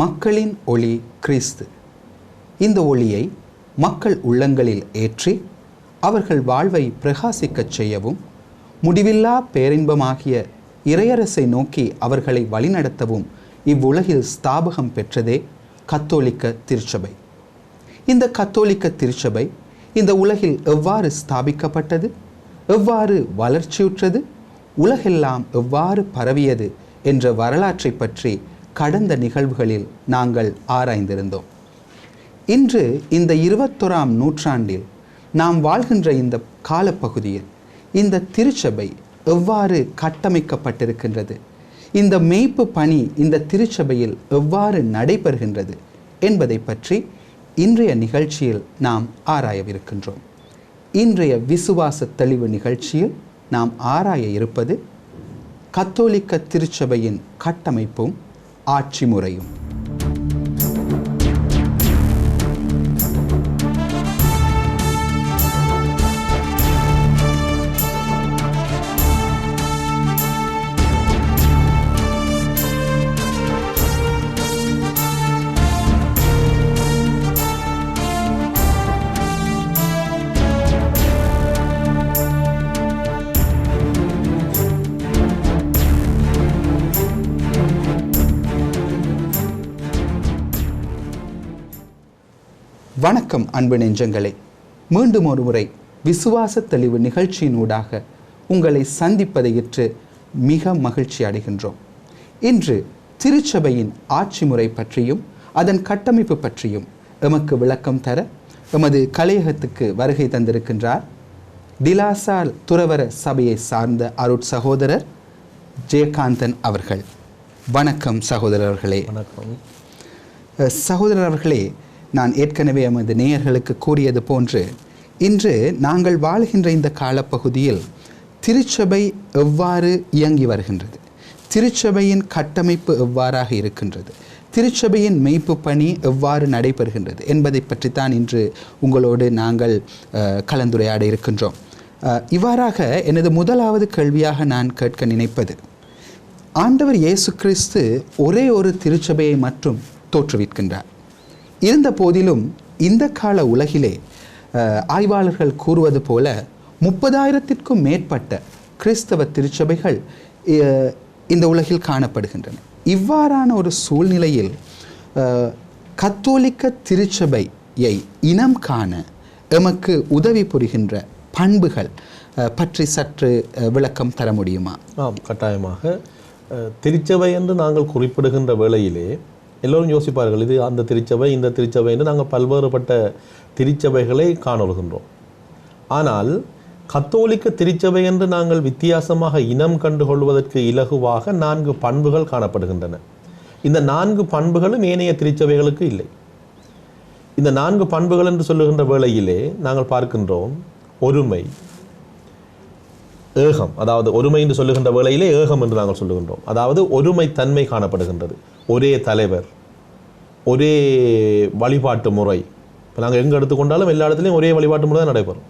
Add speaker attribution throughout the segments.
Speaker 1: மக்களின் ஒளி கிறிஸ்து. இந்த ஒளியை மக்கள் உள்ளங்களில் ஏற்றி அவர்கள் வாழ்வை பிரகாசிக்கச் செய்யவும் முடிவில்லா பேரின்பமாகிய இறையரசை நோக்கி அவர்களை வழிநடத்தவும் இவ்வுலகில் ஸ்தாபகம் பெற்றதே கத்தோலிக்க திருச்சபை. இந்த கத்தோலிக்க திருச்சபை இந்த உலகில் எவ்வாறு ஸ்தாபிக்கப்பட்டது? எவ்வாறு வளர்ச்சியுற்றது? உலகெல்லாம் எவ்வாறு பரவியது? என்ற வரலாற்றை பற்றி கடந்த நிகழ்வுகளில் நாங்கள் ஆராய்ந்திருந்தோம். இன்று இந்த இருபத்தொராம் நூற்றாண்டில் நாம் வாழ்கின்ற இந்த காலப்பகுதியில் இந்த திருச்சபை எவ்வாறு கட்டமைக்கப்பட்டிருக்கின்றது? இந்த மெய்ப்பு பணி இந்த திருச்சபையில் எவ்வாறு நடைபெறுகின்றது என்பதை பற்றி இன்றைய நிகழ்ச்சியில் நாம் ஆராயவிருக்கின்றோம். இன்றைய விசுவாச தெளிவு நிகழ்ச்சியில் நாம் ஆராய இருப்பது கத்தோலிக்க திருச்சபையின் கட்டமைப்பும் ஆட்சி முறையும். வணக்கம் அன்பு நெஞ்சங்களே. மீண்டும் ஒரு முறை விசுவாச தெளிவு நிகழ்ச்சியினூடாக உங்களை சந்திப்பதையிற்று மிக மகிழ்ச்சி அடைகின்றோம். இன்று திருச்சபையின் ஆட்சி முறை பற்றியும் அதன் கட்டமைப்பு பற்றியும் எமக்கு விளக்கம் தர எமது கலையகத்துக்கு வருகை தந்திருக்கின்றார் டிலாசால் துறவர சபையை சார்ந்த அருட் சகோதரர் ஜெயகாந்தன் அவர்கள். வணக்கம் சகோதரர்களே.
Speaker 2: வணக்கம்.
Speaker 1: அஹ், சகோதரர் அவர்களே நான் ஏற்கனவே எமது நேயர்களுக்கு கூறியது போன்று இன்று நாங்கள் வாழ்கின்ற இந்த காலப்பகுதியில் திருச்சபை எவ்வாறு இயங்கி வருகின்றது? திருச்சபையின் கட்டமைப்பு எவ்வாறாக இருக்கின்றது? திருச்சபையின் மெய்ப்பு பணி எவ்வாறு நடைபெறுகின்றது என்பதை பற்றித்தான் இன்று உங்களோடு நாங்கள் கலந்துரையாட இருக்கின்றோம். இவ்வாறாக எனது முதலாவது கேள்வியாக நான் கேட்க நினைப்பது ஆண்டவர் இயேசு கிறிஸ்து ஒரே ஒரு திருச்சபையை மட்டும் தோற்றுவிக்கின்றார். இருந்த போதிலும் இந்த கால உலகிலே ஆய்வாளர்கள் கூறுவது போல முப்பதாயிரத்திற்கும் மேற்பட்ட கிறிஸ்தவ திருச்சபைகள் இந்த உலகில் காணப்படுகின்றன. இவ்வாறான ஒரு சூழ்நிலையில் கத்தோலிக்க திருச்சபையை இனம் காண எமக்கு உதவி புரிகின்ற பண்புகள் பற்றி சற்று விளக்கம் தர முடியுமா?
Speaker 2: ஆம் கட்டாயமாக. திருச்சபை என்று நாங்கள் குறிப்பிடுகின்ற வேளையிலே எல்லோரும் யோசிப்பார்கள் இது அந்த திருச்சபை இந்த திருச்சபைன்னு நாங்கள் பல்வேறுபட்ட திருச்சபைகளை காணொழுகின்றோம். ஆனால் கத்தோலிக்க திருச்சபை என்று நாங்கள் வித்தியாசமாக இனம் கண்டுகொள்வதற்கு இலகுவாக நான்கு பண்புகள் காணப்படுகின்றன. இந்த நான்கு பண்புகளும் ஏனைய திருச்சபைகளுக்கு இல்லை. இந்த நான்கு பண்புகள் என்று சொல்லுகின்ற வேளையிலே நாங்கள் பார்க்கின்றோம் ஒருமை ஏகம். அதாவது ஒருமை என்று சொல்லுகின்ற வேளையிலே ஏகம் என்று நாங்கள் சொல்லுகின்றோம். அதாவது ஒருமை தன்மை காணப்படுகின்றது. ஒரே தலைவர் ஒரே வழிபாட்டு முறை. இப்போ நாங்கள் எங்கே எடுத்துக்கொண்டாலும் எல்லா இடத்துலையும் ஒரே வழிபாட்டு முறை தான் நடைபெறும்.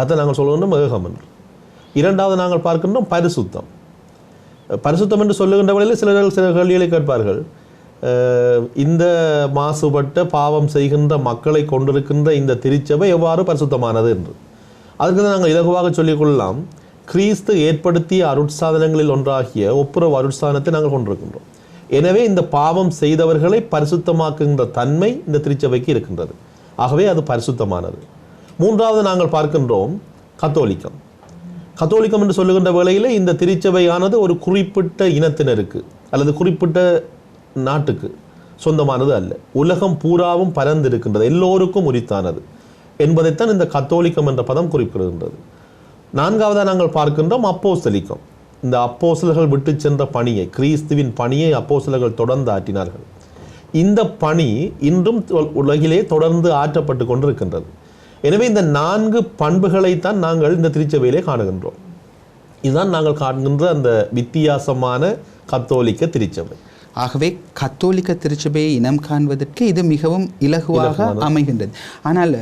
Speaker 2: அதை நாங்கள் சொல்லணும் ஏகம் என்று. இரண்டாவது நாங்கள் பார்க்கின்றோம் பரிசுத்தம். பரிசுத்தம் என்று சொல்லுகின்ற வழியில் சிலர்கள் சில கேள்விகளை கேட்பார்கள். இந்த மாசுபட்ட பாவம் செய்கின்ற மக்களை கொண்டிருக்கின்ற இந்த திருச்சபை எவ்வாறு பரிசுத்தமானது என்று. அதற்கு தான் நாங்கள் இலகுவாக சொல்லிக்கொள்ளலாம் கிறிஸ்து ஏற்படுத்திய அருட்சாதனங்களில் ஒன்றாகிய ஒப்புரவு அருட்சாதனத்தை நாங்கள் கொண்டிருக்கின்றோம். எனவே இந்த பாவம் செய்தவர்களை பரிசுத்தமாக்குகின்ற தன்மை இந்த திருச்சபைக்கு இருக்கின்றது. ஆகவே அது பரிசுத்தமானது. மூன்றாவது நாங்கள் பார்க்கின்றோம் கத்தோலிக்கம். கத்தோலிக்கம் என்று சொல்லுகின்ற வேளையில் இந்த திருச்சபையானது ஒரு குறிப்பிட்ட இனத்தினருக்கு அல்லது குறிப்பிட்ட நாட்டுக்கு சொந்தமானது அல்ல. உலகம் பூராவும் பரந்து இருக்கின்றது எல்லோருக்கும் உரித்தானது என்பதைத்தான் இந்த கத்தோலிக்கம் என்ற பதம் குறிப்பிடுகின்றது. நான்காவதாக நாங்கள் பார்க்கின்றோம் அப்போஸ்தலிக்கம். இந்த அப்போஸ்தலர்கள் விட்டு சென்ற பணியை கிறிஸ்துவின் பணியை அப்போஸ்தலர்கள் தொடர்ந்து ஆற்றினார்கள். இந்த பணி இன்றும் உலகிலே தொடர்ந்து ஆற்றப்பட்டு கொண்டிருக்கின்றது. எனவே இந்த நான்கு பண்புகளைத்தான் நாங்கள் இந்த திருச்சபையிலே காணுகின்றோம். இதுதான் நாங்கள் காண்கின்ற அந்த வித்தியாசமான கத்தோலிக்க திருச்சபை.
Speaker 1: ஆகவே கத்தோலிக்க திருச்சபையை இனம் காண்பதற்கு இது மிகவும் இலகுவாக அமைகின்றது. ஆனால்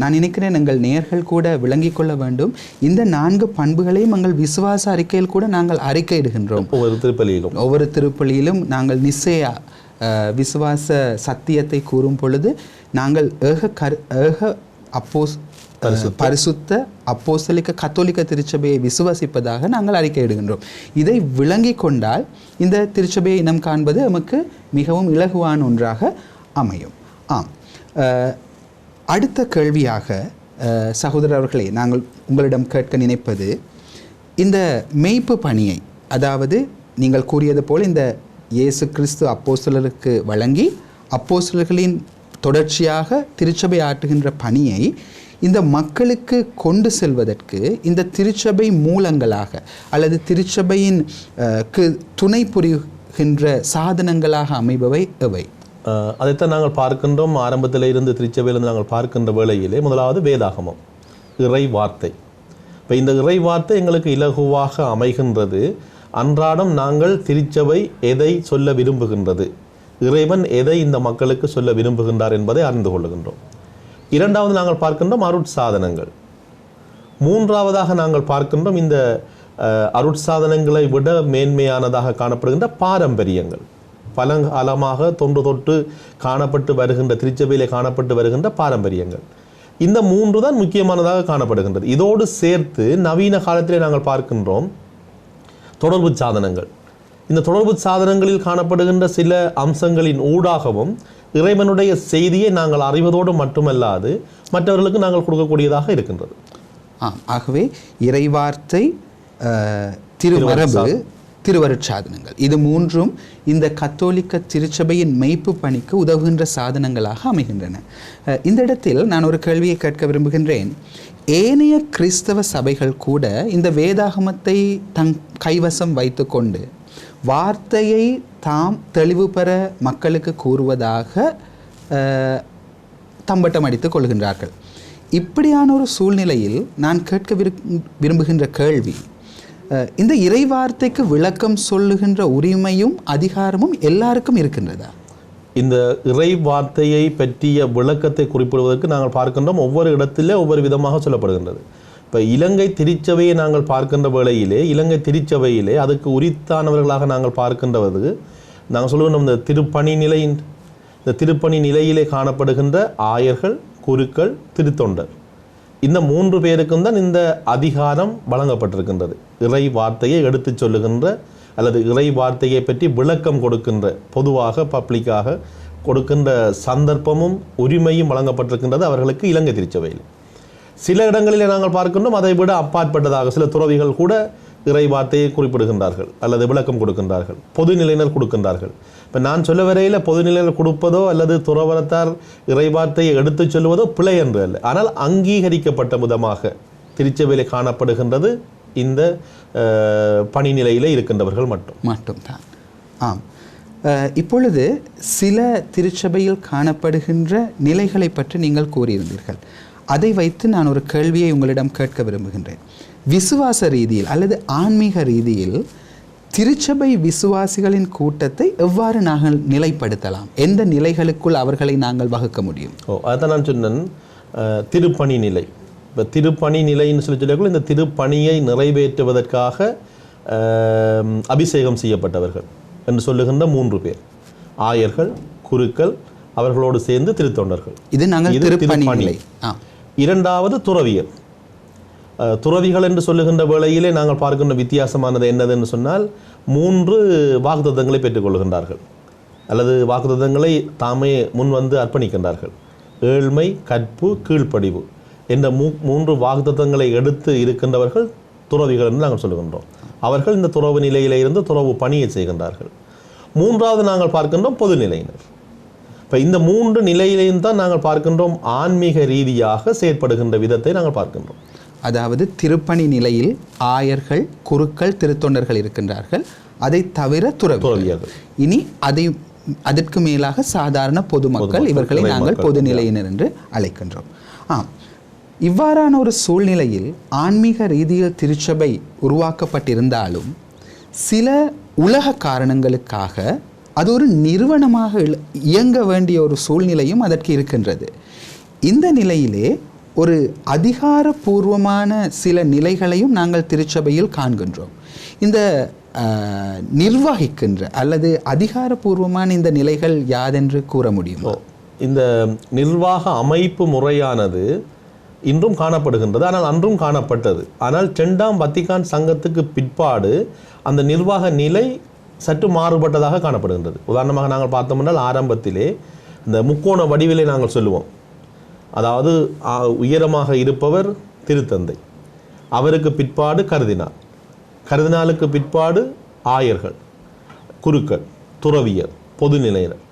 Speaker 1: நான் நினைக்கிறேன் எங்கள் நேயர்கள் கூட விளங்கிக் கொள்ள வேண்டும். இந்த நான்கு பண்புகளையும் எங்கள் விசுவாச அறிக்கையில் கூட நாங்கள் அறிக்கையிடுகின்றோம்.
Speaker 2: ஒவ்வொரு திருப்பலியிலும்.
Speaker 1: ஒவ்வொரு திருப்பலியிலும் நாங்கள் நிச்சய விசுவாச சத்தியத்தை கூறும் பொழுது நாங்கள் ஏக கரு ஏக அப்போஸ் பரிசுத்த அப்போஸ்தலிக்க கத்தோலிக்க திருச்சபையை விசுவாசிப்பதாக நாங்கள் அறிக்கையிடுகின்றோம் இதை விளங்கி கொண்டால் இந்த திருச்சபையை இனம் காண்பது நமக்கு மிகவும் இலகுவான ஒன்றாக அமையும். ஆம். அடுத்த கேள்வியாக சகோதரர் அவர்களே நாங்கள் உங்களிடம் கேட்க நினைப்பது இந்த மெய்ப்பு பணியை அதாவது நீங்கள் கூறியது போல் இந்த இயேசு கிறிஸ்து அப்போஸ்தலருக்கு வழங்கி அப்போஸ்தலர்களின் தொடர்ச்சியாக திருச்சபை ஆற்றுகின்ற பணியை இந்த மக்களுக்கு கொண்டு செல்வதற்கு இந்த திருச்சபை மூலங்களாக அல்லது திருச்சபையின் க்கு துணை புரிகின்ற சாதனங்களாக அமைபவை எவை?
Speaker 2: அதைத்தான் நாங்கள் பார்க்கின்றோம். ஆரம்பத்தில் இருந்து திருச்சபையிலிருந்து நாங்கள் பார்க்கின்ற வேளையிலே முதலாவது வேதாகமம் இறை வார்த்தை. இப்போ இந்த இறை வார்த்தை எங்களுக்கு இலகுவாக அமைகின்றது. அன்றாடம் நாங்கள் திருச்சபை எதை சொல்ல விரும்புகின்றது? இறைவன் எதை இந்த மக்களுக்கு சொல்ல விரும்புகின்றார் என்பதை அறிந்து கொள்ளுகின்றோம். இரண்டாவது நாங்கள் பார்க்கின்றோம் அருட்சாதனங்கள் மூன்றாவதாக நாங்கள் பார்க்கின்றோம் இந்த அருட்சாதனங்களை விட மேன்மையானதாக காணப்படுகின்ற பாரம்பரியங்கள். பழங்காலமாக தொன்று தொட்டு காணப்பட்டு வருகின்ற திருச்சபையிலே காணப்பட்டு வருகின்ற பாரம்பரியங்கள். இந்த மூன்று தான் முக்கியமானதாக காணப்படுகின்றது. இதோடு சேர்த்து நவீன காலத்திலே நாங்கள் பார்க்கின்றோம் தொடர்பு சாதனங்கள். இந்த தொடர்பு சாதனங்களில் காணப்படுகின்ற சில அம்சங்களின் ஊடாகவும் இறைவனுடைய செய்தியை நாங்கள் அறிவதோடு மட்டுமல்லாது மற்றவர்களுக்கு நாங்கள் கொடுக்கக்கூடியதாக இருக்கின்றது.
Speaker 1: ஆம் ஆகவே இறைவார்த்தை திருமரபு திருவருட்சாதனங்கள். இது மூன்றும் இந்த கத்தோலிக்க திருச்சபையின் மெய்ப்பு பணிக்கு உதவுகின்ற சாதனங்களாக அமைகின்றன. இந்த இடத்தில் நான் ஒரு கேள்வியை கேட்க விரும்புகின்றேன். ஏனைய கிறிஸ்தவ சபைகள் கூட இந்த வேதாகமத்தை தங் கைவசம் வைத்துக்கொண்டு வார்த்தையை தாம் தெளிவு பெற மக்களுக்கு கூறுவதாக தம்பட்டம் அடித்துக் கொள்கின்றார்கள். இப்படியான ஒரு சூழ்நிலையில் நான் கேட்க விரும்புகின்ற கேள்வி இந்த இறைவார்த்தைக்கு விளக்கம் சொல்லுகின்ற உரிமையும் அதிகாரமும் எல்லாருக்கும் இருக்கின்றதா?
Speaker 2: இந்த இறை வார்த்தையை பற்றிய விளக்கத்தை குறிப்பிடுவதற்கு நாங்கள் பார்க்கின்றோம். ஒவ்வொரு இடத்திலே ஒவ்வொரு விதமாக சொல்லப்படுகின்றது. இப்போ இலங்கை திருச்சபையை நாங்கள் பார்க்கின்ற வேளையிலே இலங்கை திருச்சபையிலே அதுக்கு உரித்தானவர்களாக நாங்கள் பார்க்கின்றது நாங்கள் சொல்லுவோம் இந்த திருப்பணி நிலையின் இந்த திருப்பணி நிலையிலே காணப்படுகின்ற ஆயர்கள் குருக்கள் திருத்தொண்டர். இந்த மூன்று பேருக்கும் தான் இந்த அதிகாரம் வழங்கப்பட்டிருக்கின்றது. இறை வார்த்தையை எடுத்துச் சொல்லுகின்ற அல்லது இறை வார்த்தையை பற்றி விளக்கம் கொடுக்கின்ற பொதுவாக பப்ளிக்காக கொடுக்கின்ற சந்தர்ப்பமும் உரிமையும் வழங்கப்பட்டிருக்கின்றது அவர்களுக்கு இலங்கை திருச்சபையில். சில இடங்களில் நாங்கள் பார்க்கின்றோம் அதை விட அப்பாற்பட்டதாக சில துறவிகள் கூட இறை வார்த்தையை குறிப்பிடுகின்றார்கள் அல்லது விளக்கம் கொடுக்கின்றார்கள் பொதுநிலையினர் கொடுக்கின்றார்கள். இப்போ நான் சொல்ல வரையில் பொதுநிலையினர் கொடுப்பதோ அல்லது துறவரத்தார் இறை வார்த்தையை எடுத்துச் சொல்லுவதோ பிழை என்று அல்ல. ஆனால் அங்கீகரிக்கப்பட்ட விதமாக திருச்சபையில் காணப்படுகின்றது இந்த அஹ், பணி இருக்கின்றவர்கள் மட்டும்.
Speaker 1: மட்டும்தான். ஆம். இப்பொழுது சில திருச்சபையில் காணப்படுகின்ற நிலைகளை பற்றி நீங்கள் கூறியிருந்தீர்கள். அதை வைத்து நான் ஒரு கேள்வியை உங்களிடம் கேட்க விரும்புகின்றேன். விசுவாச ரீதியில் அல்லது ஆன்மீக ரீதியில் திருச்சபை விசுவாசிகளின் கூட்டத்தை எவ்வாறு நாங்கள் நிலைப்படுத்தலாம்? எந்த நிலைகளுக்குள் அவர்களை நாங்கள் வகுக்க முடியும்?
Speaker 2: ஓ அதான் நான் சொன்னேன். திருப்பணி நிலை. இப்போ திருப்பணி நிலைன்னு சொல்லி சொல்லக்குள்ள இந்த திருப்பணியை நிறைவேற்றுவதற்காக அபிஷேகம் செய்யப்பட்டவர்கள் என்று சொல்லுகின்ற மூன்று பேர். ஆயர்கள் குருக்கள் அவர்களோடு சேர்ந்து திருத்தொண்டர்கள்.
Speaker 1: இது நாங்கள்
Speaker 2: இது
Speaker 1: திருப்பணி
Speaker 2: இரண்டாவது துறவியர். துறவிகள் என்று சொல்லுகின்ற வேளையிலே நாங்கள் பார்க்கின்ற வித்தியாசமானது என்னதுன்னு சொன்னால் மூன்று வாக்குத்தங்களை பெற்றுக்கொள்கின்றார்கள். அல்லது வாக்குத்தங்களை தாமே முன் வந்து அர்ப்பணிக்கின்றார்கள். ஏழ்மை கற்பு கீழ்ப்படிவு என்ற மூ மூன்று வாக்குத்தங்களை எடுத்து இருக்கின்றவர்கள் துறவிகள் என்று நாங்கள் சொல்லுகின்றோம். அவர்கள் இந்த துறவு நிலையிலிருந்து துறவு பணியை செய்கின்றார்கள். மூன்றாவது நாங்கள் பார்க்கின்றோம் பொதுநிலையினர் இப்போ இந்த மூன்று நிலையிலையும் தான் நாங்கள் பார்க்கின்றோம் ஆன்மீக ரீதியாக செயற்படுகின்ற விதத்தை நாங்கள் பார்க்கின்றோம்.
Speaker 1: அதாவது திருப்பணி நிலையில் ஆயர்கள் குருக்கள் திருத்தொண்டர்கள் இருக்கின்றார்கள். அதை தவிர துறவி
Speaker 2: துறவியர்கள்.
Speaker 1: இனி அதை அதற்கு மேலாக சாதாரண பொதுமக்கள் இவர்களை நாங்கள். பொதுநிலையினர் என்று அழைக்கின்றோம். ஆம். இவ்வாறான ஒரு சூழ்நிலையில் ஆன்மீக ரீதியில் திருச்சபை உருவாக்கப்பட்டிருந்தாலும் சில உலக காரணங்களுக்காக அது ஒரு நிறுவனமாக இயங்க வேண்டிய ஒரு சூழ்நிலையும் அதற்கு இருக்கின்றது. இந்த நிலையிலே ஒரு அதிகாரபூர்வமான சில நிலைகளையும் நாங்கள் திருச்சபையில் காண்கின்றோம். இந்த நிர்வகிக்கின்ற அல்லது அதிகாரபூர்வமான இந்த நிலைகள் யாதென்று கூற முடியுமோ?
Speaker 2: இந்த நிர்வாக அமைப்பு முறையானது இன்றும் காணப்படுகின்றது. ஆனால் அன்றும் காணப்பட்டது. ஆனால் செண்டாம் வத்திகான் சங்கத்துக்கு பிற்பாடு அந்த நிர்வாக நிலை சற்று மாறுபட்டதாக காணப்படுகின்றது. உதாரணமாக நாங்கள் பார்த்தோம்னால் ஆரம்பத்திலே இந்த முக்கோண வடிவிலே நாங்கள் சொல்லுவோம். அதாவது உயரமாக இருப்பவர் திருத்தந்தை. அவருக்கு பிற்பாடு கருதினார். கருதினாலுக்கு பிற்பாடு ஆயர்கள் குருக்கள் துறவியர் பொதுநிலையினர்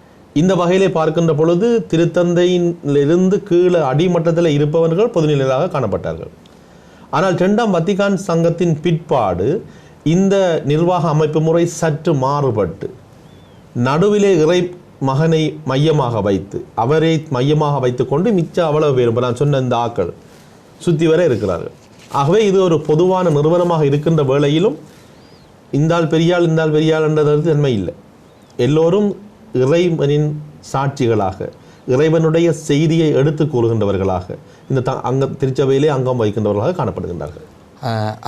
Speaker 2: இந்த வகையிலே பார்க்கின்ற பொழுது திருத்தந்தையிலிருந்து கீழே அடிமட்டத்தில் இருப்பவர்கள் பொதுநிலையாக காணப்பட்டார்கள். ஆனால் ரெண்டாம் வத்திகான் சங்கத்தின் பிற்பாடு இந்த நிர்வாக அமைப்பு முறை சற்று மாறுபட்டு நடுவிலே இறை மகனை மையமாக வைத்து அவரை மையமாக வைத்துக்கொண்டு மிச்சம் அவ்வளவு பேர் நான் சொன்ன இந்த ஆக்கள் சுற்றி வர இருக்கிறார்கள். ஆகவே இது ஒரு பொதுவான நிறுவனமாக இருக்கின்ற வேளையிலும் இந்தாள் பெரியாள் இந்தாள் பெரியாள் என்றது தன்மை இல்லை. எல்லோரும் இறைவனின் சாட்சிகளாக இறைவனுடைய செய்தியை எடுத்து கூறுகின்றவர்களாக இந்த த அங்க திருச்சபையிலே அங்கம் வகிக்கின்றவர்களாக காணப்படுகின்றார்கள்.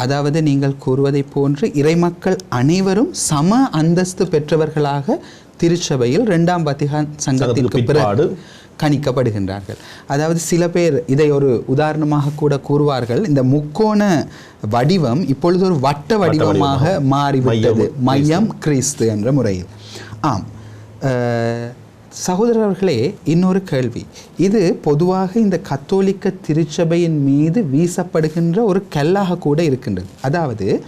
Speaker 1: அதாவது நீங்கள் கூறுவதை போன்று இறைமக்கள் அனைவரும் சம அந்தஸ்து பெற்றவர்களாக திருச்சபையில் இரண்டாம் வத்திகான் சங்கத்திற்கு பிறகு கணிக்கப்படுகின்றார்கள். அதாவது சில பேர் இதை ஒரு உதாரணமாக கூட கூறுவார்கள். இந்த முக்கோண வடிவம் இப்பொழுது ஒரு வட்ட வடிவமாக மாறிவிட்டது. மையம் கிறிஸ்து. என்ற முறையில். ஆம். சகோதரர்களே இன்னொரு கேள்வி. இது பொதுவாக இந்த கத்தோலிக்க திருச்சபையின் மீது வீசப்படுகின்ற ஒரு கல்லாக கூட இருக்கின்றது. அதாவது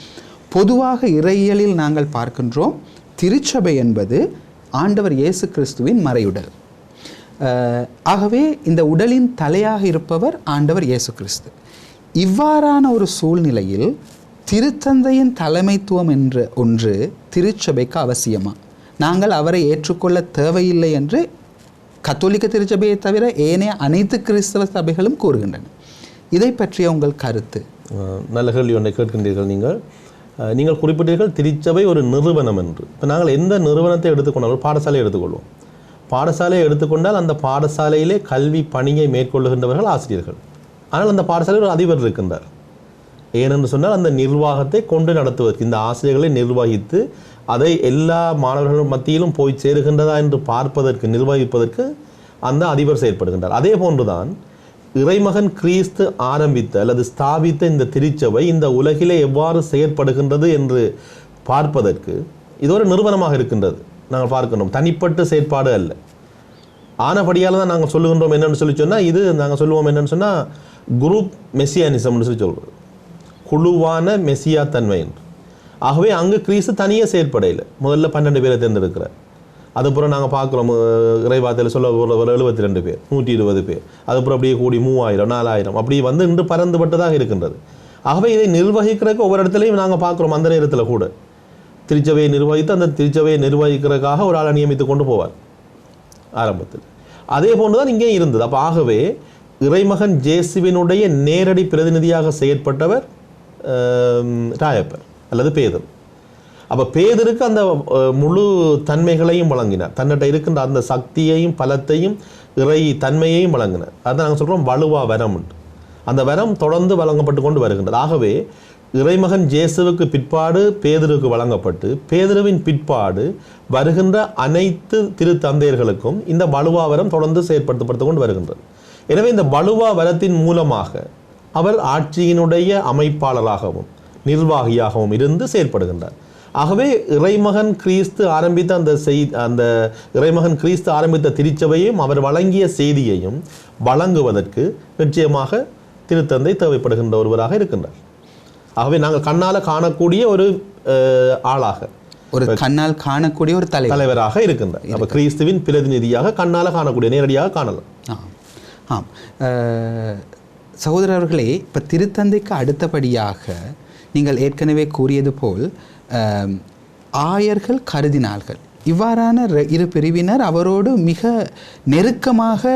Speaker 1: பொதுவாக இறையியலில் நாங்கள் பார்க்கின்றோம் திருச்சபை என்பது ஆண்டவர் இயேசு கிறிஸ்துவின் மறையுடல். ஆகவே இந்த உடலின் தலையாக இருப்பவர் ஆண்டவர் இயேசு கிறிஸ்து. இவ்வாறான ஒரு சூழ்நிலையில் திருத்தந்தையின் தலைமைத்துவம் என்ற ஒன்று திருச்சபைக்கு அவசியமா? நாங்கள் அவரை ஏற்றுக்கொள்ள தேவையில்லை என்று கத்தோலிக்க திருச்சபையை தவிர ஏனைய அனைத்து கிறிஸ்தவ சபைகளும் கூறுகின்றன. இதை பற்றிய உங்கள் கருத்து?
Speaker 2: நல்ல கேள்வி ஒன்றை கேட்கின்றீர்கள் நீங்கள். நீங்கள் குறிப்பிட்டீர்கள் திருச்சபை ஒரு நிறுவனம் என்று. இப்போ நாங்கள் எந்த நிறுவனத்தை எடுத்துக்கொண்டாலும் பாடசாலையை எடுத்துக்கொள்வோம். பாடசாலையை எடுத்துக்கொண்டால் அந்த பாடசாலையிலே கல்வி பணியை மேற்கொள்ளுகின்றவர்கள் ஆசிரியர்கள். ஆனால் அந்த பாடசாலையில் ஒரு அதிபர் இருக்கின்றார். ஏனென்று சொன்னால் அந்த நிர்வாகத்தை கொண்டு நடத்துவதற்கு இந்த ஆசிரியர்களை நிர்வகித்து அதை எல்லா மாணவர்கள் மத்தியிலும் போய் சேருகின்றதா என்று பார்ப்பதற்கு நிர்வகிப்பதற்கு அந்த அதிபர் செயற்படுகின்றார். அதே போன்றுதான் இறைமகன் கிறிஸ்து ஆரம்பித்த அல்லது ஸ்தாபித்த இந்த திருச்சபை இந்த உலகிலே எவ்வாறு செயற்படுகின்றது என்று பார்ப்பதற்கு இது ஒரு நிறுவனமாக இருக்கின்றது. நாங்கள் பார்க்கின்றோம் தனிப்பட்ட செயற்பாடு அல்ல. ஆனபடியால் தான் நாங்கள் சொல்லுகின்றோம் என்னென்னு சொல்லி சொன்னால் இது நாங்கள் சொல்லுவோம் என்னென்னு சொன்னால் குரூப் மெஸ்ஸியானிசம்னு சொல்லி சொல்கிறோம் குழுவான மெஸ்ஸியா தன்மை என்று. ஆகவே அங்கு கிறிஸ்து தனியே செயற்படையில். முதல்ல பன்னெண்டு பேரை தேர்ந்தெடுக்கிறார். அதுப்புறம் நாங்கள் பார்க்குறோம் இறைவாத்தில் சொல்ல ஒரு எழுபத்தி ரெண்டு பேர் நூற்றி இருபது பேர். அதுப்புறம் அப்படியே கூடி மூவாயிரம் நாலாயிரம். அப்படி வந்து இன்று பறந்துபட்டதாக இருக்கின்றது. ஆகவே இதை நிர்வகிக்கிறதுக்கு ஒவ்வொரு இடத்துலையும் நாங்கள் பார்க்குறோம் அந்த நேரத்தில் கூட. திருச்சபையை நிர்வகித்து அந்த திருச்சபையை நிர்வகிக்கிறதுக்காக ஒரு ஆளை நியமித்து கொண்டு போவார் ஆரம்பத்தில். அதே போன்று தான் இங்கே இருந்தது. அப்போ ஆகவே இறைமகன் ஜேசுவினுடைய நேரடி பிரதிநிதியாக செயற்பட்டவர் ராயப்பர் அல்லது பேதர். அப்போ பேதருக்கு அந்த முழு தன்மைகளையும் வழங்கினார். தன்னிட்ட இருக்கின்ற அந்த சக்தியையும் பலத்தையும் இறை தன்மையையும் வழங்கினார். அதை நாங்கள் சொல்கிறோம் வலுவா வரம் உண்டு. அந்த வரம் தொடர்ந்து வழங்கப்பட்டு கொண்டு வருகின்றது. ஆகவே இறைமகன் ஜேசுவுக்கு பிற்பாடு பேதருக்கு வழங்கப்பட்டு பேதருவின் பிற்பாடு வருகின்ற அனைத்து திருத்தந்தையர்களுக்கும் இந்த வலுவா வரம் தொடர்ந்து செயற்படுத்தப்பட்டு கொண்டு வருகின்றது. எனவே இந்த வலுவா வரத்தின் மூலமாக அவர் ஆட்சியினுடைய அமைப்பாளராகவும் நிர்வாகியாகவும் இருந்து செயற்படுகின்றார். ஆகவே இறைமகன் கிறிஸ்து ஆரம்பித்த அந்த செய் அந்த இறைமகன் கிறிஸ்து ஆரம்பித்த திருச்சபையும் அவர் வழங்கிய செய்தியையும் வழங்குவதற்கு நிச்சயமாக திருத்தந்தை தேவைப்படுகின்ற ஒருவராக இருக்கின்றார். ஆகவே நாங்கள் கண்ணால் காணக்கூடிய ஒரு ஆளாக
Speaker 1: ஒரு கண்ணால் காணக்கூடிய ஒரு தலைவர்.
Speaker 2: தலைவராக இருக்கின்றார். அப்ப கிறிஸ்துவின் பிரதிநிதியாக கண்ணால் காணக்கூடிய நேரடியாக காணலாம்.
Speaker 1: ஆம். ஆம் சகோதரர்களே இப்போ திருத்தந்தைக்கு அடுத்தபடியாக நீங்கள் ஏற்கனவே கூறியது போல் ஆயர்கள் கருதினார்கள். இவ்வாறான இரு பிரிவினர் அவரோடு மிக நெருக்கமாக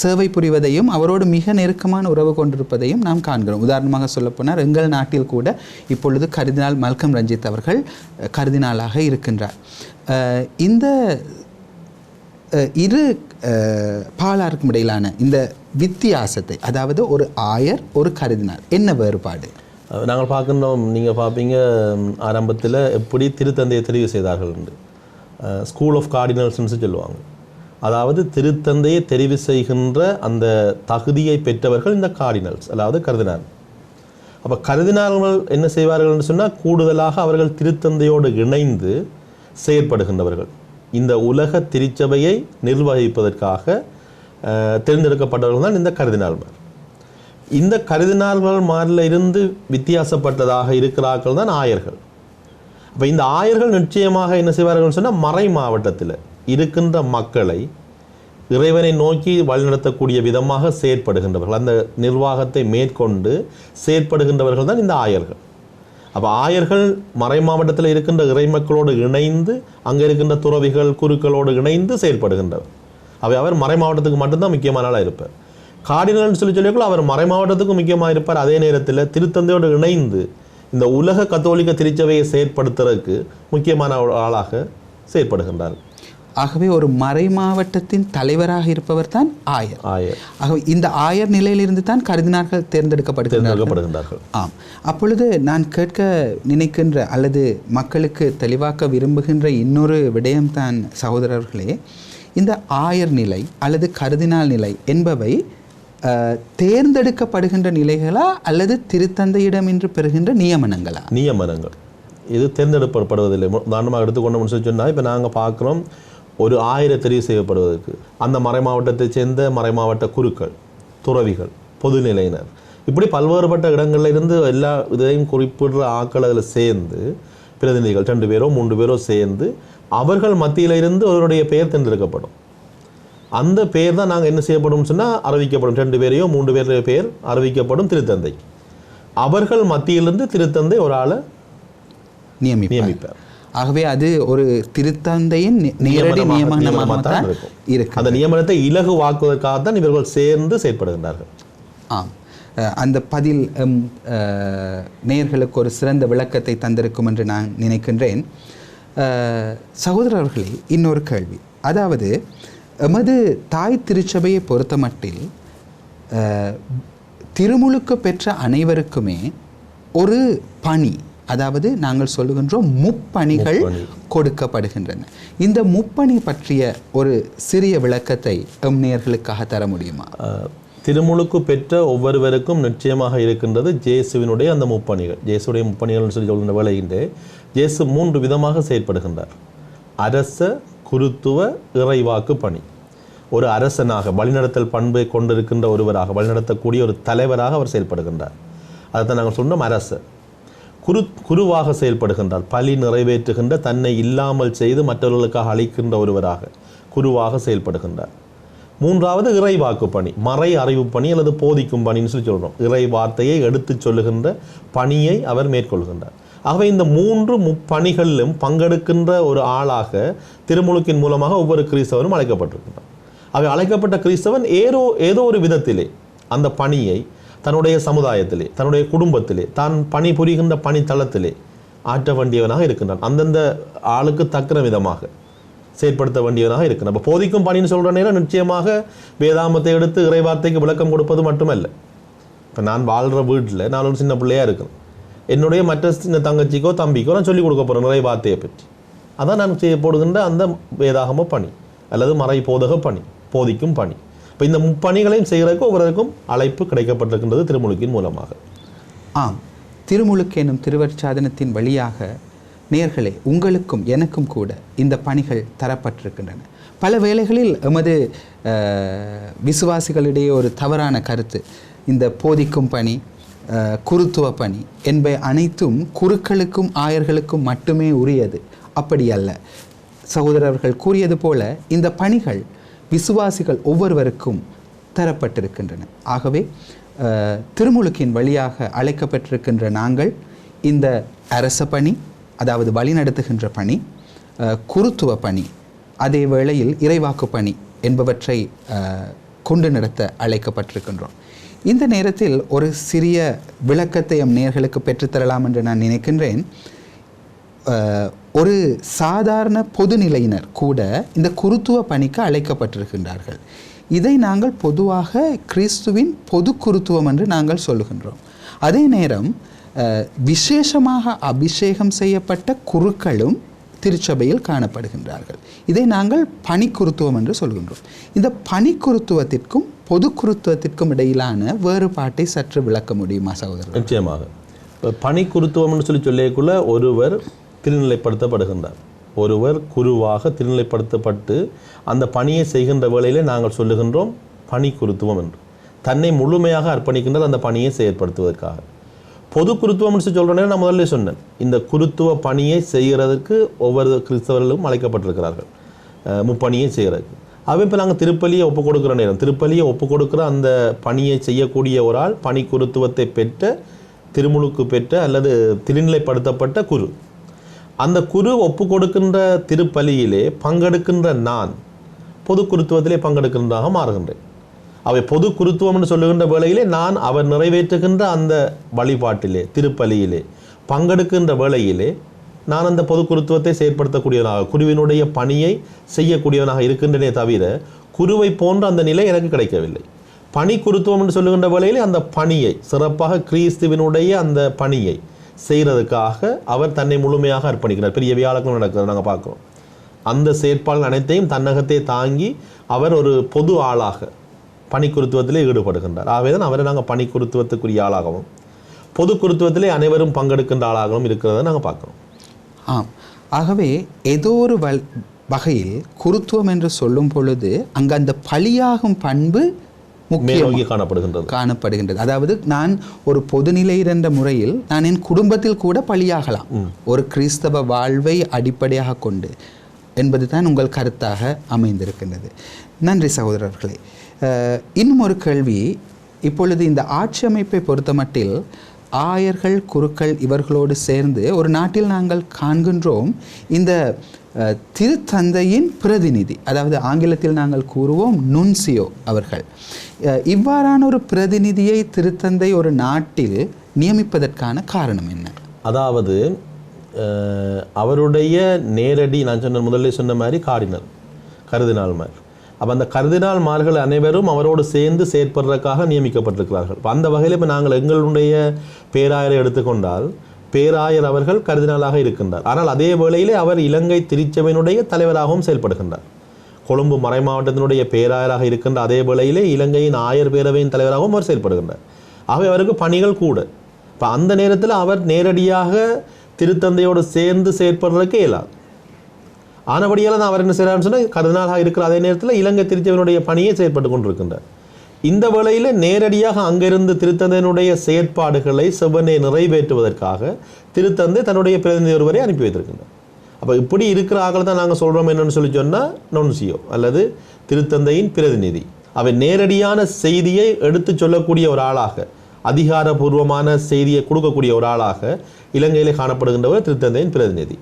Speaker 1: சேவை புரிவதையும் அவரோடு மிக நெருக்கமான உறவு கொண்டிருப்பதையும் நாம் காண்கிறோம். உதாரணமாக சொல்லப்போனால் எங்கள் நாட்டில் கூட இப்பொழுது கருதினால் மல்கம் ரஞ்சித் அவர்கள் கருதினாலாக இருக்கின்றார். இந்த இரு பாலாருக்கும் இடையிலான இந்த வித்தியாசத்தை அதாவது ஒரு ஆயர் ஒரு கருதினார் என்ன வேறுபாடு?
Speaker 2: நாங்கள் பார்க்கின்றோம் நீங்கள் பார்ப்பீங்க ஆரம்பத்தில் எப்படி திருத்தந்தையை தெரிவு செய்தார்கள் என்று. ஸ்கூல் ஆஃப் கார்டினல்ஸ்னு சொல்லுவாங்க. அதாவது திருத்தந்தையை தெரிவு செய்கின்ற அந்த தகுதியை பெற்றவர்கள் இந்த கார்டினல்ஸ் அதாவது கருதினார். அப்போ கருதினார்கள் என்ன செய்வார்கள் என்று சொன்னால் கூடுதலாக அவர்கள் திருத்தந்தையோடு இணைந்து செயற்படுகின்றவர்கள். இந்த உலக திருச்சபையை நிர்வகிப்பதற்காக தேர்ந்தெடுக்கப்பட்டவர்கள் தான் இந்த கருதினால்மார் இந்த கருதினார்கள் மாரில் இருந்து வித்தியாசப்பட்டதாக இருக்கிறார்கள் தான் ஆயர்கள். அப்போ இந்த ஆயர்கள் நிச்சயமாக என்ன செய்வார்கள் சொன்னால் மறை மாவட்டத்தில் இருக்கின்ற மக்களை இறைவனை நோக்கி வழிநடத்தக்கூடிய விதமாக செயற்படுகின்றவர்கள். அந்த நிர்வாகத்தை மேற்கொண்டு செயற்படுகின்றவர்கள் தான் இந்த ஆயர்கள். அப்போ ஆயர்கள் மறை மாவட்டத்தில் இருக்கின்ற இறைமக்களோடு இணைந்து அங்கே இருக்கின்ற துறவிகள் குருக்களோடு இணைந்து செயற்படுகின்றவர். அவை அவர் மறை மாவட்டத்துக்கு மட்டும்தான் முக்கியமான ஆளாக இருப்பார். கார்டினல்னு சொல்லி சொல்லியிருக்கோம் அவர் மறை மாவட்டத்துக்கும் முக்கியமாக இருப்பார். அதே நேரத்தில் திருத்தந்தையோடு இணைந்து இந்த உலக கத்தோலிக்க திருச்சபையை செயற்படுத்துறதுக்கு முக்கியமான ஆளாக செயற்படுகின்றார்.
Speaker 1: ஆகவே ஒரு மறை மாவட்டத்தின் தலைவராக இருப்பவர் தான் ஆயர்.
Speaker 2: ஆயர்.
Speaker 1: ஆகவே இந்த ஆயர் நிலையிலிருந்து தான் கருதினார்கள்
Speaker 2: தேர்ந்தெடுக்கப்படுகின்றார்கள்.
Speaker 1: ஆம். அப்பொழுது நான் கேட்க நினைக்கின்ற அல்லது மக்களுக்கு தெளிவாக்க விரும்புகின்ற இன்னொரு விடயம்தான் சகோதரர்களே இந்த ஆயர் நிலை அல்லது கருதினால் நிலை என்பவை தேர்ந்தெடுக்கப்படுகின்ற நிலைகளா அல்லது திருத்தந்தையிடம் இன்று பெறுகின்ற நியமனங்களா?
Speaker 2: நியமனங்கள். இது தேர்ந்தெடுக்கப்படுவதில்லை. உதாரணமாக எடுத்துக்கொண்டோம்னு சொல்லி சொன்னால் இப்போ நாங்கள் பார்க்குறோம் ஒரு ஆயிரம் தெரிவு செய்யப்படுவதற்கு. அந்த மறை மாவட்டத்தைச் சேர்ந்த மறை மாவட்ட குருக்கள் துறவிகள் பொதுநிலையினர். இப்படி பல்வேறுபட்ட இடங்களில் இருந்து எல்லா இதையும் குறிப்பிடுற ஆட்கள் அதில் சேர்ந்து பிரதிநிதிகள் ரெண்டு பேரோ மூன்று பேரோ சேர்ந்து அவர்கள் மத்தியில் இருந்து அவருடைய பெயர் தேர்ந்தெடுக்கப்படும். அந்த பெயர் தான் நாங்கள் என்ன செய்யப்படும் சொன்னால் அறிவிக்கப்படும். ரெண்டு பேரையோ மூன்று பேருடைய பெயர் அறிவிக்கப்படும் திருத்தந்தை. அவர்கள் மத்தியிலிருந்து திருத்தந்தை ஒரு ஆளை
Speaker 1: நியமிப்பார்.
Speaker 2: நியமிப்பார்.
Speaker 1: ஆகவே அது ஒரு திருத்தந்தையின் நேரடி
Speaker 2: நியமனமாக-
Speaker 1: தான். இருக்கு.
Speaker 2: அந்த நியமனத்தை இலகுவாக்குவதற்காக தான் இவர்கள் சேர்ந்து செயற்படுகின்றார்கள்.
Speaker 1: ஆம். அந்த பதில் நேயர்களுக்கு ஒரு சிறந்த விளக்கத்தை தந்திருக்கும் என்று நான் நினைக்கின்றேன். சகோதரர்களே இன்னொரு கேள்வி. அதாவது எமது தாய் திருச்சபையை பொறுத்தமட்டில் திருமுழுக்கு பெற்ற அனைவருக்குமே ஒரு பணி அதாவது நாங்கள் சொல்லுகின்றோம் முப்பணிகள்
Speaker 2: முப்பணி.
Speaker 1: கொடுக்கப்படுகின்றன. இந்த முப்பணி பற்றிய ஒரு சிறிய விளக்கத்தை எம் நேயர்களுக்காக தர முடியுமா?
Speaker 2: திருமுழுக்கு பெற்ற ஒவ்வொருவருக்கும் நிச்சயமாக இருக்கின்றது ஜேசுவினுடைய அந்த முப்பணிகள். ஜேசுடைய முப்பணிகள்னு சொல்லி சொல்கின்ற வேளையிலே ஜேசு மூன்று விதமாக செயற்படுகின்றார். அரச குருத்துவ இறைவாக்கு பணி. ஒரு அரசனாக வழிநடத்தல் பண்பை கொண்டிருக்கின்ற ஒருவராக வழிநடத்தக்கூடிய ஒரு தலைவராக அவர் செயல்படுகின்றார். அதைத்தான் நாங்கள் சொன்னோம் அரசு குரு குருவாக செயல்படுகின்றார். பலி நிறைவேற்றுகின்ற தன்னை இல்லாமல் செய்து மற்றவர்களுக்காக அளிக்கின்ற ஒருவராக குருவாக செயல்படுகின்றார். மூன்றாவது இறைவாக்கு பணி. மறை அறிவு பணி அல்லது போதிக்கும் பணின்னு சொல்லி சொல்கிறோம் இறை வார்த்தையை எடுத்துச் சொல்லுகின்ற பணியை அவர் மேற்கொள்கின்றார். ஆகவே இந்த மூன்று முப்பணிகளிலும் பங்கெடுக்கின்ற ஒரு ஆளாக திருமுழுக்கின் மூலமாக ஒவ்வொரு கிறிஸ்தவனும் அழைக்கப்பட்டிருக்கின்றார். அவை அழைக்கப்பட்ட கிறிஸ்தவன் ஏதோ ஏதோ ஒரு விதத்திலே அந்த பணியை தன்னுடைய சமுதாயத்திலே தன்னுடைய குடும்பத்திலே தான் பணி புரிகின்ற பணித்தளத்திலே ஆற்ற வேண்டியவனாக இருக்கின்றான். அந்தந்த ஆளுக்கு தக்கிற விதமாக செயற்படுத்த வேண்டியவனாக இருக்கிறான் அப்போ போதிக்கும் பணின்னு சொல்கிற நேரம் நிச்சயமாக வேதாமத்தை எடுத்து இறைவார்த்தைக்கு விளக்கம் கொடுப்பது மட்டுமல்ல. இப்போ நான் வாழ்கிற வீட்டில் நான் ஒரு சின்ன பிள்ளையாக இருக்கேன். என்னுடைய மற்ற சின்ன தங்கச்சிக்கோ தம்பிக்கோ நான் சொல்லிக் கொடுக்க போகிறேன் நிறைய வார்த்தையை பற்றி. அதான் நான் செய்ய போடுகின்ற அந்த வேதாகம பணி அல்லது மறை போதக பணி போதிக்கும் பணி. இப்போ இந்த பணிகளையும் செய்கிறதுக்கு ஒவ்வொருக்கும் அழைப்பு கிடைக்கப்பட்டிருக்கின்றது திருமுழுக்கின் மூலமாக.
Speaker 1: ஆம். திருமுழுக்கு எனும் திருவற்சாதனத்தின் வழியாக நேர்களே உங்களுக்கும் எனக்கும் கூட இந்த பணிகள் தரப்பட்டிருக்கின்றன. பல வேளைகளில் எமது விசுவாசிகளிடையே ஒரு தவறான கருத்து. இந்த போதிக்கும் பணி குருத்துவ பணி என்பவை அனைத்தும் குருக்களுக்கும் ஆயர்களுக்கும் மட்டுமே உரியது. அப்படி அல்ல. சகோதரர்கள் கூறியது போல இந்த பணிகள் விசுவாசிகள் ஒவ்வொருவருக்கும் தரப்பட்டிருக்கின்றன. ஆகவே திருமுழுக்கின் வழியாக அழைக்கப்பட்டிருக்கின்ற நாங்கள் இந்த அரச பணி அதாவது வழிநடத்துகின்ற பணி குருத்துவ பணி அதே வேளையில் இறைவாக்கு பணி என்பவற்றை கொண்டு நடத்த அழைக்கப்பட்டிருக்கின்றோம். இந்த நேரத்தில் ஒரு சிறிய விளக்கத்தை எம் நேர்களுக்கு பெற்றுத்தரலாம் என்று நான் நினைக்கின்றேன். ஒரு சாதாரண பொதுநிலையினர் கூட இந்த குருத்துவ பணிக்கு அழைக்கப்பட்டிருக்கின்றார்கள். இதை நாங்கள் பொதுவாக கிறிஸ்துவின் பொது குருத்துவம் என்று நாங்கள் சொல்லுகின்றோம். அதே நேரம் விசேஷமாக அபிஷேகம் செய்யப்பட்ட குருக்களும் திருச்சபையில் காணப்படுகின்றார்கள். இதை நாங்கள் பணிக்குருத்துவம் என்று சொல்கின்றோம். இந்த பணிக்குருத்துவத்திற்கும் பொது குருத்துவத்திற்கும் இடையிலான வேறுபாட்டை சற்று விளக்க முடியுமா சகோதரர்
Speaker 2: நிச்சயமாக. பணி குருத்துவம்னு சொல்லி சொல்லியக்குள்ள ஒருவர் திருநிலைப்படுத்தப்படுகின்றார். ஒருவர் குருவாக திருநிலைப்படுத்தப்பட்டு அந்த பணியை செய்கின்ற வேளையிலே நாங்கள் சொல்லுகின்றோம் பணி குருத்துவம் என்று. தன்னை முழுமையாக அர்ப்பணிக்கின்றது அந்த பணியை செயற்படுத்துவதற்காக. பொது குருத்துவம்னு சொல்லி நான் முதல்ல சொன்னேன். இந்த குருத்துவ பணியை செய்கிறதுக்கு ஒவ்வொரு கிறிஸ்தவர்களும் அழைக்கப்பட்டிருக்கிறார்கள். முப்பணியை செய்கிறதுக்கு அவை இப்போ நாங்கள் திருப்பலியை ஒப்பு கொடுக்குற நேரம். திருப்பலியை ஒப்பு கொடுக்குற அந்த பணியை செய்யக்கூடிய ஒரு ஆள் பணி குருத்துவத்தை பெற்ற திருமுழுக்கு பெற்ற அல்லது திருநிலைப்படுத்தப்பட்ட குரு. அந்த குரு ஒப்பு கொடுக்கின்ற திருப்பலியிலே பங்கெடுக்கின்ற நான் பொது குருத்துவத்திலே பங்கெடுக்கின்றதாக மாறுகின்றேன். அவை பொது குருத்துவம்னு சொல்லுகின்ற வேளையிலே நான் அவர் நிறைவேற்றுகின்ற அந்த வழிபாட்டிலே திருப்பலியிலே பங்கெடுக்கின்ற வேளையிலே நான் அந்த பொது குருத்துவத்தை செயற்படுத்தக்கூடியவனாக குருவினுடைய பணியை செய்யக்கூடியவனாக இருக்கின்றனே தவிர குருவை போன்ற அந்த நிலை எனக்கு கிடைக்கவில்லை. பணி குருத்துவம் என்று சொல்லுகின்ற வேளையிலே அந்த பணியை சிறப்பாக கிறிஸ்துவினுடைய அந்த பணியை செய்கிறதுக்காக அவர் தன்னை முழுமையாக அர்ப்பணிக்கிறார். பெரிய வியாழக்கம் நடக்கிறது நாங்கள் பார்க்குறோம். அந்த செயற்பாடுகள் அனைத்தையும் தன்னகத்தை தாங்கி அவர் ஒரு பொது ஆளாக பணிக்குருத்துவத்திலே ஈடுபடுகின்றார். ஆகவே தான் அவரை நாங்கள் பணிக்குருத்துவத்துக்குரிய ஆளாகவும் பொது குருத்துவத்திலே அனைவரும் பங்கெடுக்கின்ற ஆளாகவும் இருக்கிறத நாங்கள் பார்க்குறோம்.
Speaker 1: ஆம். ஆகவே ஏதோ ஒரு வல் வகையில் குருத்துவம் என்று சொல்லும் பொழுது அங்கு அந்த பலியாகும் பண்பு முக்கியம்
Speaker 2: மேலோங்கி காணப்படுகின்றது.
Speaker 1: காணப்படுகின்றது. அதாவது நான் ஒரு பொதுநிலை என்ற முறையில் நான் என் குடும்பத்தில் கூட பலியாகலாம் ஒரு கிறிஸ்தவ வாழ்வை அடிப்படையாக கொண்டு என்பது தான் உங்கள் கருத்தாக அமைந்திருக்கின்றது. நன்றி சகோதரர்களே. இன்னும் ஒரு கேள்வி. இப்பொழுது இந்த ஆட்சி அமைப்பை பொறுத்தமட்டில் ஆயர்கள் குருக்கள் இவர்களோடு சேர்ந்து ஒரு நாட்டில் நாங்கள் காண்கின்றோம் இந்த திருத்தந்தையின் பிரதிநிதி. அதாவது ஆங்கிலத்தில் நாங்கள் கூறுவோம் நுன்சியோ அவர்கள். இவ்வாறான ஒரு பிரதிநிதியை திருத்தந்தை ஒரு நாட்டில் நியமிப்பதற்கான காரணம் என்ன?
Speaker 2: அதாவது அவருடைய நேரடி நான் சொன்ன முதல்ல சொன்ன மாதிரி கார்டினல் கருதினால் மாதிரி. அப்போ அந்த கருதினாள்மார்கள் அனைவரும் அவரோடு சேர்ந்து செயற்படுறதுக்காக நியமிக்கப்பட்டிருக்கிறார்கள். இப்போ அந்த வகையில் இப்போ நாங்கள் எங்களுடைய பேராயரை எடுத்துக்கொண்டால் பேராயர் அவர்கள் கருதினாலாக இருக்கின்றார். ஆனால் அதே வேளையிலே அவர் இலங்கை திருச்சபையினுடைய தலைவராகவும் செயல்படுகின்றார். கொழும்பு மறை மாவட்டத்தினுடைய பேராயராக இருக்கின்ற அதே வேளையிலே இலங்கையின் ஆயர் பேரவையின் தலைவராகவும் அவர் செயல்படுகின்றார். ஆகவே அவருக்கு பணிகள் கூட. இப்போ அந்த நேரத்தில் அவர் நேரடியாக திருத்தந்தையோடு சேர்ந்து செயற்படுறதுக்கு இயலாது. ஆனபடியால் தான் அவர் என்ன செய்கிறார்னு சொன்னால் கருதினாலாக இருக்கிற அதே நேரத்தில் இலங்கை திருச்சபையினுடைய பணியை செயற்பட்டு கொண்டிருக்கின்றார். இந்த வேளையில் நேரடியாக அங்கிருந்து திருத்தந்தையினுடைய செயற்பாடுகளை செவ்வனை நிறைவேற்றுவதற்காக திருத்தந்தை தன்னுடைய பிரதிநிதி ஒருவரை அனுப்பி வைத்திருக்கின்றார். அப்போ இப்படி இருக்கிற ஆக்கள் தான் நாங்கள் சொல்கிறோம் என்னன்னு சொல்லி சொன்னால் நொன்சியோ அல்லது திருத்தந்தையின் பிரதிநிதி. அவை நேரடியான செய்தியை எடுத்து சொல்லக்கூடிய ஒரு ஆளாக அதிகாரபூர்வமான செய்தியை கொடுக்கக்கூடிய ஒரு ஆளாக இலங்கையிலே காணப்படுகின்றவர் திருத்தந்தையின் பிரதிநிதி.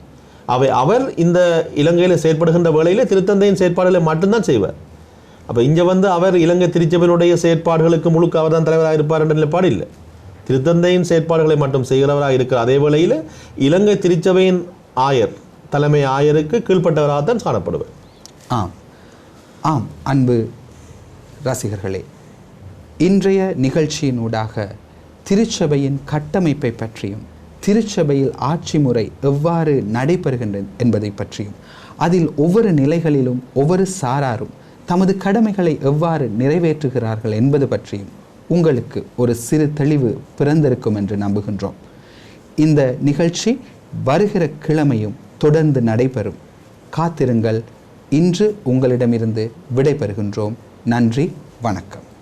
Speaker 2: அவை அவர் இந்த இலங்கையில் செயற்படுகின்ற வேளையில் திருத்தந்தையின் செயற்பாடுகளை மட்டும்தான் செய்வார். அப்போ இங்கே வந்து அவர் இலங்கை திருச்சபையினுடைய செயற்பாடுகளுக்கு முழுக்க அவர் தான் தலைவராக இருப்பார் என்ற நிலைப்பாடு இல்லை. திருத்தந்தையின் செயற்பாடுகளை மட்டும் செய்கிறவராக இருக்கிற அதே வேளையில் இலங்கை திருச்சபையின் ஆயர் தலைமை ஆயருக்கு கீழ்ப்பட்டவராகத்தான் காணப்படுவர்.
Speaker 1: ஆம் ஆம் அன்பு ரசிகர்களே இன்றைய நிகழ்ச்சியினூடாக திருச்சபையின் கட்டமைப்பை பற்றியும் திருச்சபையில் ஆட்சி முறை எவ்வாறு நடைபெறுகின்றது என்பதை பற்றியும் அதில் ஒவ்வொரு நிலைகளிலும் ஒவ்வொரு சாராரும் தமது கடமைகளை எவ்வாறு நிறைவேற்றுகிறார்கள் என்பது பற்றியும் உங்களுக்கு ஒரு சிறு தெளிவு பிறந்திருக்கும் என்று நம்புகின்றோம். இந்த நிகழ்ச்சி வருகிற கிழமையும் தொடர்ந்து நடைபெறும். காத்திருங்கள். இன்று உங்களிடமிருந்து விடைபெறுகின்றோம். நன்றி. வணக்கம்.